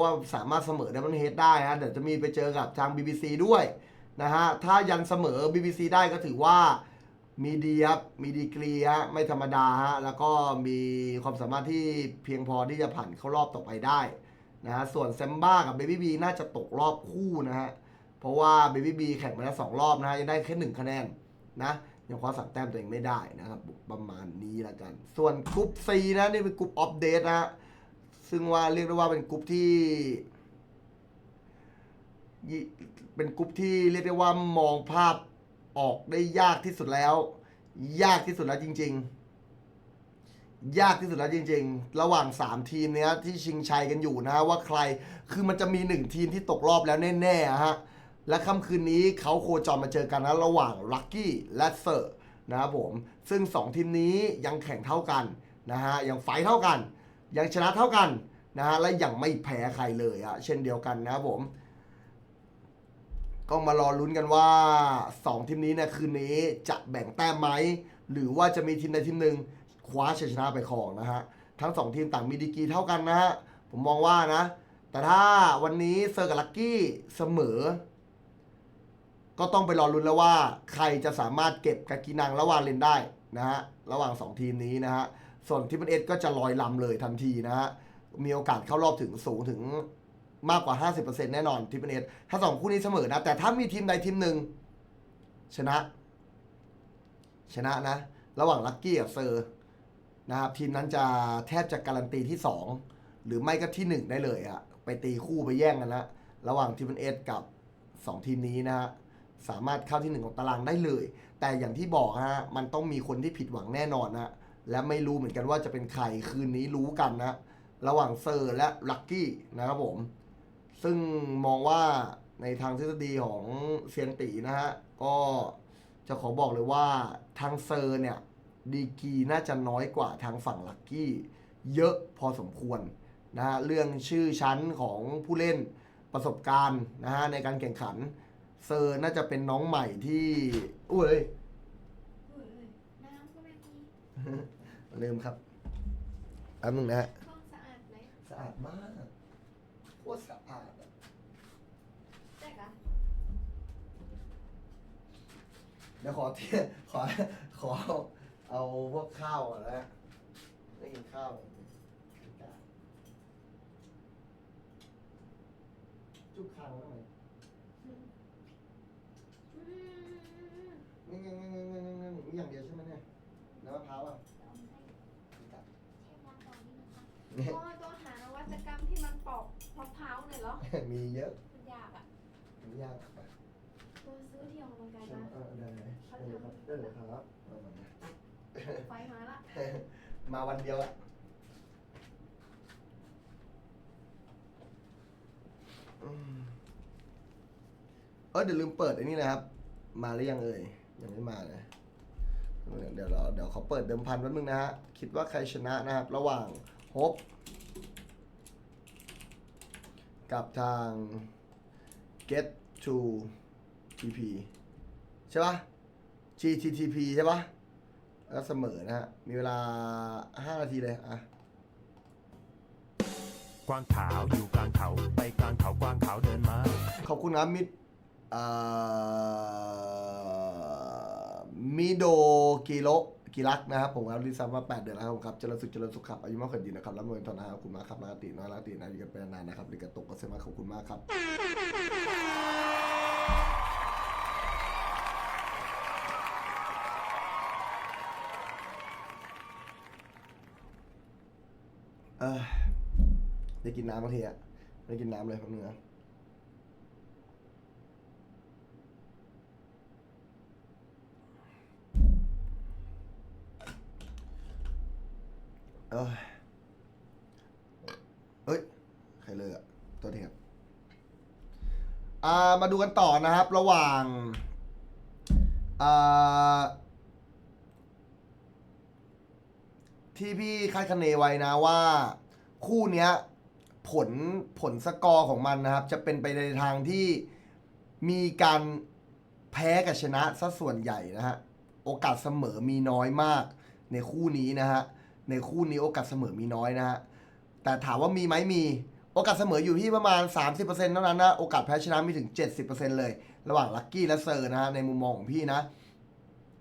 ว่าสามารถเสมอดับเบิลเฮดได้นะเดี๋ยวจะมีไปเจอกับทาง BBC ด้วยนะฮะถ้ายันเสมอ BBC ได้ก็ถือว่ามีดีครับมีดีกรีฮะไม่ธรรมดาฮะแล้วก็มีความสามารถที่เพียงพอที่จะผ่านเข้ารอบต่อไปได้นะฮะส่วนแซมบ้ากับเบบี้บีน่าจะตกรอบคู่นะฮะเพราะว่าเบบี้บีแข่งมาแล้วสองรอบนะฮะยังได้แค่หนึ่งคะแนนนะยังคว้าสามแต้มตัวเองไม่ได้นะครับประมาณนี้ละกัน ส่วนกรุ๊ป C นะนี่เป็นกรุ๊ปออฟเดตนะฮะ ซึ่งว่าเรียกได้ว่าเป็นกลุ่มที่เป็นกลุ่มที่เรียกได้ว่ามองภาพออกได้ยากที่สุดแล้ว ยากที่สุดแล้วจริง ๆ ยากที่สุดแล้วจริง ๆ ระหว่าง 3 ทีมเนี้ยที่ชิงชัยกันอยู่นะฮะว่าใครคือมันจะมี 1 ทีมที่ตกรอบแล้วแน่ๆะฮะและค่ำคืนนี้เขาโคจรมาเจอกันนะระหว่างลัคกี้และเซอร์นะครับผม ซึ่ง 2 ทีมนี้ยังแข่งเท่ากันนะฮะยังไฟเท่ากัน ยังชนะเท่ากันนะฮะและยังไม่แพ้ใครเลยอะเช่นเดียวกันนะครับผม ก็มารอลุ้นกันว่า 2 ทีมนี้นะคืนนี้จะแบ่งแต้มไหม หรือว่าจะมีทีมใดทีมหนึ่งคว้าชัยชนะไปครองนะฮะ ทั้ง 2 ทีมต่างมีดีกรีเท่ากันนะฮะ ผมมองว่านะ แต่ถ้าวันนี้เซอร์กับลักกี้เสมอ ก็ต้องไปรอลุ้นแล้วว่า ใครจะสามารถเก็บกากินังและวาเลนได้นะฮะระหว่าง 2 ทีมนี้นะฮะ ส่วนทีมเอสก็จะลอยลำเลยทันทีนะฮะ มีโอกาสเข้ารอบถึงสูงถึงมากกว่า 50%แน่นอนทีมเอสถ้าสองคู่นี้เสมอนะ แต่ถ้ามีทีมใดทีมหนึ่งชนะ ชนะนะ ระหว่างลัคกี้กับเซอร์นะครับทีมนั้นจะแทบจะการันตีที่ 2 หรือไม่ก็ที่ 1 ได้เลยอะไปตีคู่ไปแย่งกันนะระหว่างทีมเอสกับ 2 ทีมนี้นะฮะสามารถเข้าที่ 1 ของตารางได้เลย แต่อย่างที่บอกฮะมันต้องมีคนที่ผิดหวังแน่นอนนะ และไม่รู้เหมือนกันว่าจะเป็นใครคืนนี้รู้กันนะ ระหว่างเซอร์และลัคกี้นะครับผม ซึ่งมองว่าในทางทฤษฎีของเซียนตีนะฮะ ก็จะขอบอกเลยว่าทางเซอร์เนี่ย ดีกรีน่าจะน้อยกว่าทางฝั่งลัคกี้ เยอะพอสมควรนะฮะเรื่องชื่อชั้นของผู้เล่นประสบการณ์นะฮะในการแข่งขัน เซอร์น่าจะเป็นน้องใหม่ที่ อุ้ยเฮ้ยน้ำก็ไม่มี ลืมครับแป๊บนึงนะฮะห้องสะอาดไหมสะอาดมากโคตรสะอาดอะใช่กะเดี๋ยวขอเที่ยขอขอเอาพวกข้าวก่อนนะไม่กินข้าวจุกข้าวทำไมอืมนี่นี่นี่นี่นี่นี่นี่อย่างเดียวใช่ไหมเนี่ยน้ำมะพร้าวอะ ต้องให้เชฟล้างก่อนนิด นึงค่ะนี่โอ้ยต้องหานวัตกรรมที่มันปอกมะพร้าวหน่อยเหรอ มีเยอะมันยากอะมียากไปตัวซื้อที่ออกกำลังกายใช่ไหมมาเออได้เลยได้เลยครับได้เลยครับเอามานะไฟมาละมาวันเดียวอะอืมเออเดี๋ยวลืมเปิดไอ้นี่นะครับ มาหรือยังเอ่ยยังไม่มาเลยเดี๋ยวเราเดี๋ยวเขาเปิดเดิมพันแป๊บนึงนะฮะคิดว่าใครชนะนะครับ ระหว่าง ฮบกับทาง get to tp ใช่ปะ gttp ใช่ปะแล้วเสมอนะฮะ มีเวลา 5 นาทีเลยอะกวางขาวอยู่กลางเขาไปกลางเขากวางขาวเดินมา ขอบคุณครับมิดเอ่อมิโดกิโล กิรักนะครับผมครับรีซัมมา8เดือนแล้วครับผมครับเจริญสุขเจริญสุขครับอายุมากขวัญยืนนะครับรับเงินทอนะครับขอบคุณมากครับลาติน้อยลาตินะอยู่กันไปนานนะครับริกาโตกก็เซมาขอบคุณมากครับเออได้กินน้ำบางทีอะได้กินน้ำเลยแป๊บเนึงนะ อยเอ้ย ใครเลยอะตัวทีครับอ่ามาดูกันต่อนะครับ ระหว่างอ่าที่พี่คาดคะเนไว้นะว่า คู่เนี้ย ผลผลสกอร์ของมันนะครับ จะเป็นไปในทางที่มีการแพ้กับชนะซะส่วนใหญ่นะฮะ โอกาสเสมอมีน้อยมากในคู่นี้นะฮะ ในคู่นี้โอกาสเสมอมีน้อยนะฮะ แต่ถามว่ามีไหมมี โอกาสเสมออยู่ที่ประมาณ 30%เท่านั้นนะ โอกาสแพ้ชนะมีถึง 70%เลย ระหว่างลัคกี้และเซอร์นะฮะ ในมุมมองของพี่นะ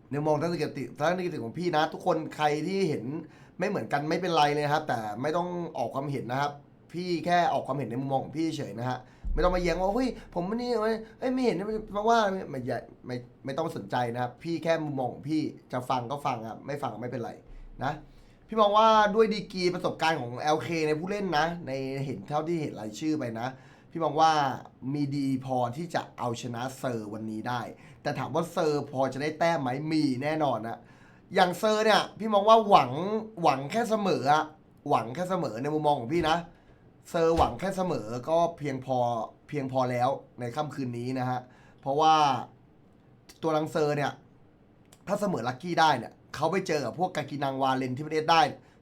ในมุมมองทัศนคติทัศนคติของพี่นะ ทุกคนใครที่เห็นไม่เหมือนกันไม่เป็นไรเลยครับ แต่ไม่ต้องออกความเห็นนะครับ พี่แค่ออกความเห็นในมุมมองของพี่เฉยนะฮะไม่ต้องมาแย้งว่าเฮ้ยผมไม่นี่เว้ยเอ้ยไม่เห็นเพราะว่าไม่ใหญ่ไม่ไม่ต้องสนใจนะครับ พี่แค่มุมมองของพี่จะฟังก็ฟังครับไม่ฟังก็ไม่เป็นไรนะ พี่มองว่าด้วยดีกรีประสบการณ์ของ LK ในผู้เล่นนะ ในเห็นเท่าที่เห็นรายชื่อไปนะ พี่มองว่ามีดีพอที่จะเอาชนะเซอร์วันนี้ได้ แต่ถามว่าเซอร์พอจะได้แต้มไหมมีแน่นอนนะอย่างเซอร์เนี่ยพี่มองว่าหวังหวังแค่เสมออะหวังแค่เสมอในมุมมองของพี่นะ เซอร์หวังแค่เสมอก็เพียงพอเพียงพอแล้วในค่ำคืนนี้นะฮะเพราะว่าตัวลังเซอร์เนี่ยถ้าเสมอลักกี้ได้เนี่ย เขาไปเจอกับพวกกากินังวาเลนที่ประเทศได้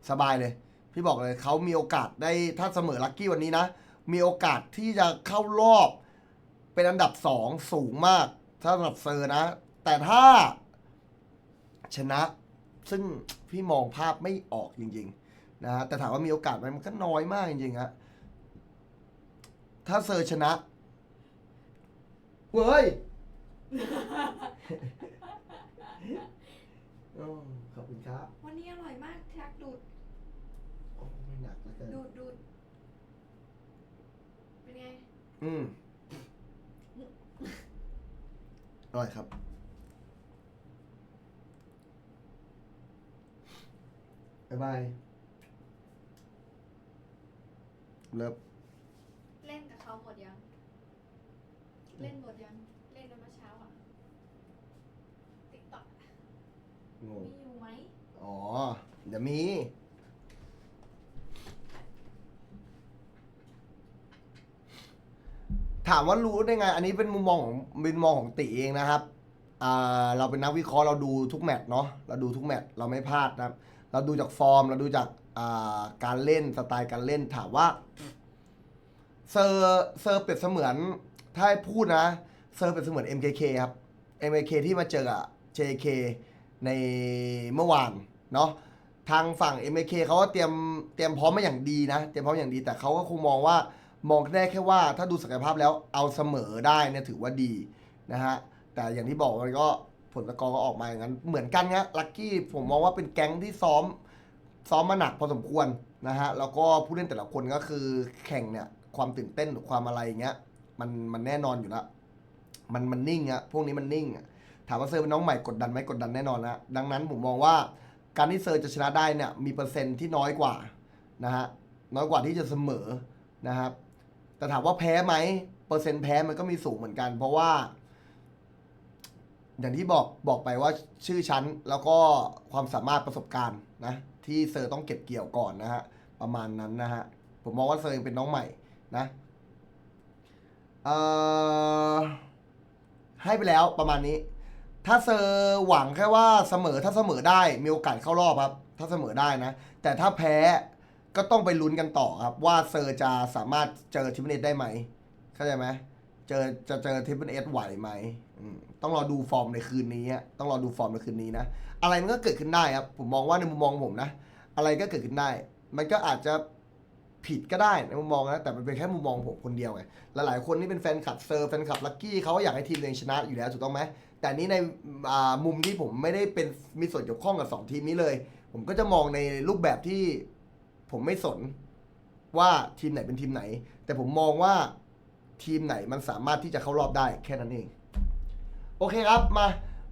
สบายเลย พี่บอกเลยเขามีโอกาสได้ถ้าเสมอลักกี้วันนี้นะ มีโอกาสที่จะเข้ารอบเป็นอันดับสองสูงมาก ถ้าสำหรับเซอร์นะ แต่ถ้าชนะ ซึ่งพี่มองภาพไม่ออกจริง ๆ นะฮะแต่ถามว่ามีโอกาสไหมมันก็น้อยมากจริงๆฮะถ้าเซอร์ชนะเว้ย โอ้ขอบคุณครับวันนี้อร่อยมากแท็กดูดโอ้ไม่หนักแล้วกันดูดดูดเป็นไง อืมอร่อยครับ บ๊ายบายเลิฟ เล่นกับเขาหมดยัง เล่นหมดยัง เล่นกันเมื่อเช้าอะติ๊กต็อก งง มีอยู่ไหมอ๋อ เดี๋ยวมี ถามว่ารู้ได้ไง อันนี้เป็นมุมมองของมุมมองของติเองนะครับอ่าเราเป็นนักวิเคราะห์เราดูทุกแมตช์เนาะเราดูทุกแมตช์เราไม่พลาดนะครับ เราดูจากฟอร์ม เราดูจากอ่าการเล่นสไตล์การเล่น ถามว่าเซอร์เซอร์เปรียบเสมือนถ้าให้พูดนะ เซอร์เปรียบเสมือน MKK ครับ MKK ที่มาเจอกับ JK ในเมื่อวานเนาะทางฝั่ง MK เขาก็เตรียมเตรียมพร้อมมาอย่างดีนะ เตรียมพร้อมอย่างดีแต่เขาก็คงมองว่ามองได้แค่ว่าถ้าดูศักยภาพแล้วเอาเสมอได้เนี่ยถือว่าดีนะฮะแต่อย่างที่บอกมันก็ผลสกอร์ก็ออกมาอย่างนั้น เหมือนกันนะลักกี้ผมมองว่าเป็นแก๊งที่ซ้อมซ้อมมาหนักพอสมควรนะฮะแล้วก็ผู้เล่นแต่ละคนก็คือแข่งเนี่ยความตื่นเต้นหรือความอะไรอย่างเงี้ยมันมันแน่นอนอยู่แล้วมันมันนิ่งอะพวกนี้มันนิ่งอะ ถามว่าเซอร์เป็นน้องใหม่กดดันไหมกดดันแน่นอนนะดังนั้นผมมองว่าการที่เซอร์จะชนะได้เนี่ยมีเปอร์เซ็นต์ที่น้อยกว่านะฮะน้อยกว่าที่จะเสมอนะครับ แต่ถามว่าแพ้ไหมเปอร์เซ็นต์แพ้มันก็มีสูงเหมือนกัน เพราะว่า อย่างที่บอกบอกไปว่าชื่อชั้นแล้วก็ความสามารถประสบการณ์นะที่เซอร์ต้องเก็บเกี่ยวก่อนนะฮะประมาณนั้นนะฮะผมมองว่าเซอร์ยังเป็นน้องใหม่นะเอ่อให้ไปแล้วประมาณนี้ ถ้าเซอร์หวังแค่ว่าเสมอถ้าเสมอได้มีโอกาสเข้ารอบครับ ถ้าเสมอได้นะ แต่ถ้าแพ้ก็ต้องไปลุ้นกันต่อครับ ว่าเซอร์จะสามารถเจอทิปเนตได้ไหมเข้าใจไหมเจอจะเจอทิปเนตไหวไหมต้องรอดูฟอร์มในคืนนี้ต้องรอดูฟอร์มในคืนนี้นะ อะไรมันก็เกิดขึ้นได้ครับผมมองว่าในมุมมองผมนะ อะไรก็เกิดขึ้นได้ มันก็อาจจะ ผิดก็ได้ในมุมมองนะแต่มันเป็นแค่มุมมองผมคนเดียวไงหลายๆคนที่เป็นแฟนคลับเซอร์แฟนคลับลักกี้เขาอยากให้ทีมตัวเองชนะอยู่แล้วถูกต้องไหมแต่นี้ในมุมที่ผมไม่ได้เป็นมีส่วนเกี่ยวข้องกับสองทีมนี้เลย ผมก็จะมองในรูปแบบที่ผมไม่สนว่าทีมไหนเป็นทีมไหน แต่ผมมองว่าทีมไหนมันสามารถที่จะเข้ารอบได้แค่นั้นเอง โอเคครับมา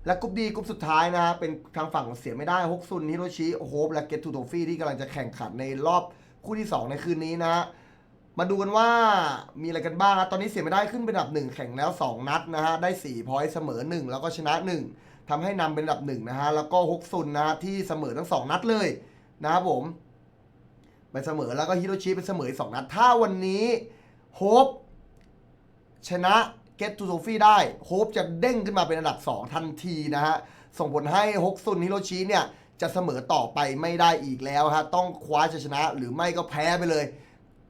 และกรุ๊ปดีกรุ๊ปสุดท้ายนะฮะเป็นทางฝั่งเสียไม่ได้ฮกซุนฮิโรชิโฮปและเกตทูโทฟี่ที่กำลังจะแข่งขันในรอบ คู่ที่ 2 ในคืนนี้นะ มาดูกันว่ามีอะไรกันบ้างครับตอนนี้เสียไม่ได้ขึ้นเป็นอันดับ 1 แข่งแล้ว 2 นัดนะฮะได้4พอยต์เสมอ 1 แล้วก็ชนะ 1ทำให้นำเป็นอันดับ1นะฮะแล้วก็ฮกซุนนะฮะที่เสมอทั้ง 2 นัดเลยนะครับผมไปเสมอแล้วก็ฮิโรชิเป็นเสมอสองนัด ถ้าวันนี้โฮปชนะเกตตูโซฟี่ได้โฮปจะเด้งขึ้นมาเป็นอันดับ 2 ทันทีนะฮะ ส่งผลให้ฮกซุนฮิโรชิเนี่ย จะเสมอต่อไปไม่ได้อีกแล้วฮะต้องคว้าชัยชนะหรือไม่ก็แพ้ไปเลย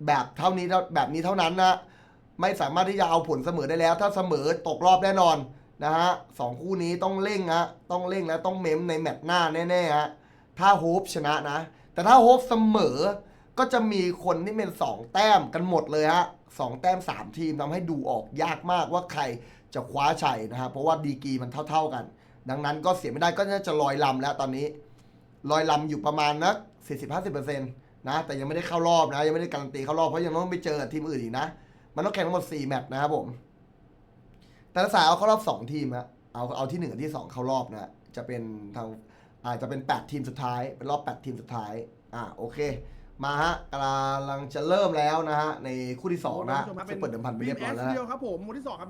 แบบเท่านี้แบบนี้เท่านั้นนะไม่สามารถที่จะเอาผลเสมอได้แล้ว ถ้าเสมอตกรอบแน่นอนนะฮะสองคู่นี้ต้องเร่งฮะต้องเร่งและต้องเม้มในแมตช์หน้าแน่ๆฮะถ้าโฮปชนะนะ แต่ถ้าโฮปเสมอก็จะมีคนที่เป็น 2 แต้มกันหมดเลยฮะสองแต้ม 3 ทีมทำให้ดูออกยากมากว่าใครจะคว้าชัยนะฮะเพราะว่าดีกีมันเท่า ๆกัน ดังนั้นก็เสียไม่ได้ก็น่าจะลอยลำแล้วตอนนี้ ลอยลำอยู่ประมาณนัก40-50%นะแต่ยังไม่ได้เข้ารอบนะ ยังไม่ได้การันตีเข้ารอบเพราะยังต้องไปเจอกับทีมอื่นอีกนะ มันต้องแข่งทั้งหมด4แมตช์นะครับผม แต่ละสายเอาเข้ารอบ2ทีมฮะเอาเอาที่1กับที่2เข้ารอบนะจะเป็นทางอาจจะเป็น8ทีมสุดท้ายเป็นรอบ8ทีมสุดท้ายอ่าโอเค มาฮะกำลังจะเริ่มแล้วนะฮะในคู่ที่2นะคุณผู้ชมครับจะเปิดเดิมพันไปเรียบร้อยแล้วบีนะเดียวครับผมหมวดที่สองครับ